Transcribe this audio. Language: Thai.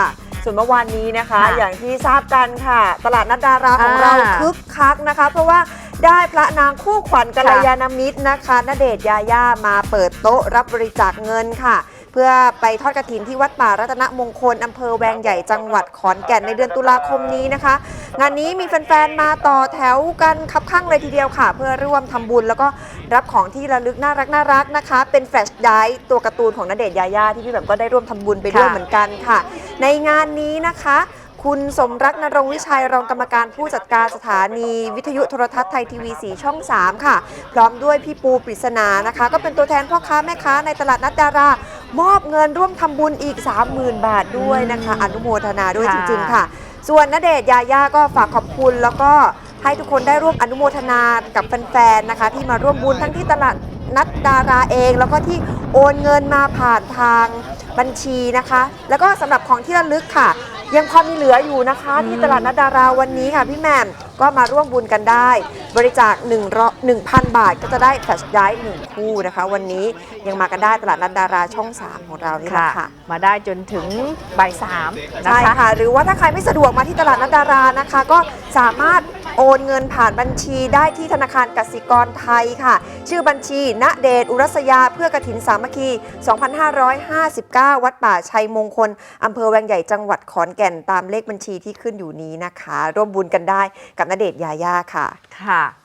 ค่ะ ส่วนเมื่อวานนี้นะคะ ค่ะอย่างที่ทราบกันค่ะ ตลาดนัดดาราของอ่าเราคึกคักนะคะ เพราะว่าได้พระนางคู่ขวัญกัลค่ะยาณมิตรนะคะณเดชน์ยาย่ามาเปิดโต๊ะรับบริจาคเงินค่ะ เพื่อไปทอดกระถินที่วัดป่ารัตนมงคล อำเภอแวงใหญ่จังหวัดขอนแก่นในเดือนตุลาคมนี้นะคะ งานนี้มีแฟนๆ มาต่อแถวกันคับข้างเลยทีเดียวค่ะ เพื่อร่วมทำบุญแล้วก็รับของที่ระลึกน่ารักน่ารักนะคะ เป็นแฟลชไดรฟ์ตัวการ์ตูนของณเดชน์ยายาที่พี่แบบก็ได้ร่วมทำบุญไปด้วยค่ะเหมือนกันค่ะ ในงานนี้นะคะคุณสมรักนรงค์วิชัยรองกรรมการผู้จัดการสถานีวิทยุโทรทัศน์ไทยทีวีสีช่อง 3 ค่ะ พร้อมด้วยพี่ปูปริศนานะคะ ก็เป็นตัวแทนพ่อค้าแม่ค้าในตลาดนัดดารา มอบเงินร่วมทำบุญอีก 30,000 บาทด้วยนะคะ อนุโมทนาด้วยจค่ะ ริง ๆ ค่ะ ส่วนณเดชน์ยาย่าก็ฝากขอบคุณแล้วก็ให้ทุกคนได้ร่วมอนุโมทนากับแฟนๆนะคะ ที่มาร่วมบุญทั้งที่ตลาดนัดดาราเอง แล้วก็ที่โอนเงินมาผ่านทางบัญชีนะคะ แล้วก็สำหรับของที่ระลึกค่ะ ยังพอมีเหลืออยู่นะคะ ที่ตลาดนัดดาราวันนี้ค่ะพี่แหม่ม ก็มาร่วมบุญกันได้ บริจาค1ร้อย1,000 บาท ก็จะได้แฟลชไดรฟ์หนึ่งคู่นะคะ วันนี้ยังมากันได้ตลาดนัดดาราช่อง 3 ของเรานี่แหค่ะละค่ะ มาได้จนถึงบ่ายสามนะใช่คะค่ะหรือว่าถ้าใครไม่สะดวกมาที่ตลาดนัดดารานะคะ ก็สามารถ โอนเงินผ่านบัญชีได้ที่ธนาคารกสิกรไทยค่ะ ชื่อบัญชีณเดชอุรัสยาเพื่อกระถินสามัคคี 2559 วัดป่าชัยมงคลอำเภอแวงใหญ่จังหวัดขอนแก่นตามเลขบัญชีที่ขึ้นอยู่นี้นะคะ ร่วมบุญกันได้กับณเดชน์ยาย่าค่ะค่ะ